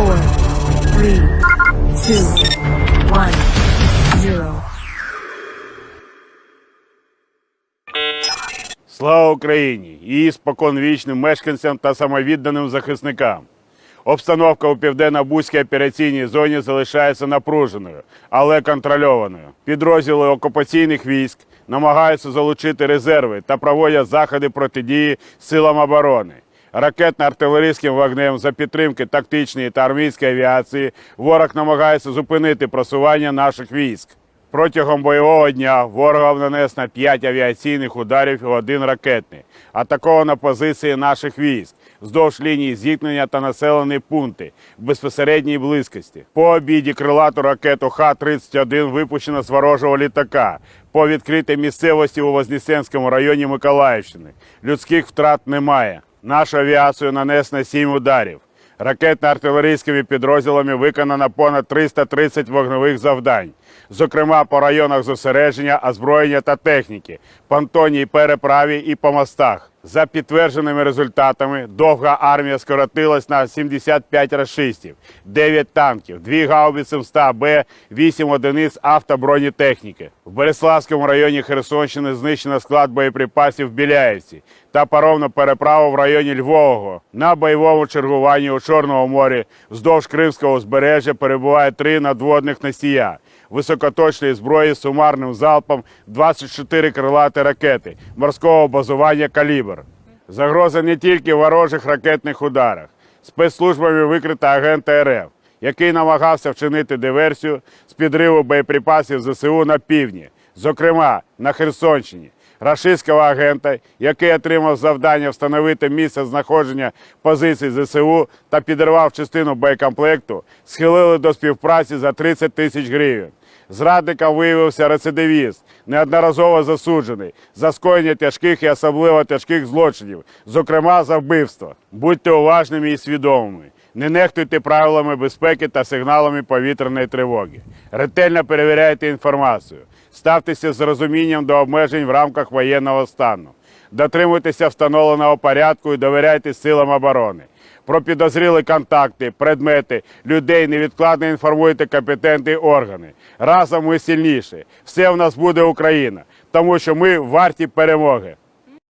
four. Слава Україні! Її споконвічним мешканцям та самовідданим захисникам. Обстановка у південно-бузькій операційній зоні залишається напруженою, але контрольованою. Підрозділи окупаційних військ намагаються залучити резерви та проводять заходи протидії силам оборони. Ракетно-артилерійським вогнем за підтримки тактичної та армійської авіації ворог намагається зупинити просування наших військ. Протягом бойового дня ворогам нанесено 5 авіаційних ударів і один ракетний. Атаковано позиції наших військ вздовж лінії зіткнення та населені пункти в безпосередній близькості. По обіді крилату ракету Х-31 випущено з ворожого літака по відкритій місцевості у Вознесенському районі Миколаївщини. Людських втрат немає. Нашу авіацію нанесено 7 ударів. Ракетно-артилерійськими підрозділами виконано понад 330 вогневих завдань, зокрема по районах зосередження, озброєння та техніки, понтонній переправі і по мостах. За підтвердженими результатами, довга армія скоротилась на 75 рашистів, 9 танків, 2 гаубиці МСТА-Б, 8 одиниць автобронетехніки. В Береславському районі Херсонщини знищено склад боєприпасів в Біляївці та паромну переправу в районі Львового. На бойовому чергуванні у Чорному морі вздовж Кримського узбережжя перебуває три надводних носія високоточної зброї з сумарним залпом 24 крилати ракети морського базування «Калібр». Загроза не тільки в ворожих ракетних ударах. Спецслужбами викрита агента РФ, який намагався вчинити диверсію з підриву боєприпасів ЗСУ на півдні, зокрема на Херсонщині. Рашистського агента, який отримав завдання встановити місце знаходження позицій ЗСУ та підірвав частину боєкомплекту, схилили до співпраці за 30 тисяч гривень. Зрадником виявився рецидивіст, неодноразово засуджений за скоєння тяжких і особливо тяжких злочинів, зокрема за вбивство. Будьте уважними і свідомими. Не нехтуйте правилами безпеки та сигналами повітряної тривоги. Ретельно перевіряйте інформацію. Ставтеся з розумінням до обмежень в рамках воєнного стану. Дотримуйтеся встановленого порядку і довіряйте силам оборони. Про підозрілі контакти, предмети, людей невідкладно інформуйте компетентні органи. Разом ми сильніші. Все в нас буде Україна, тому що ми варті перемоги.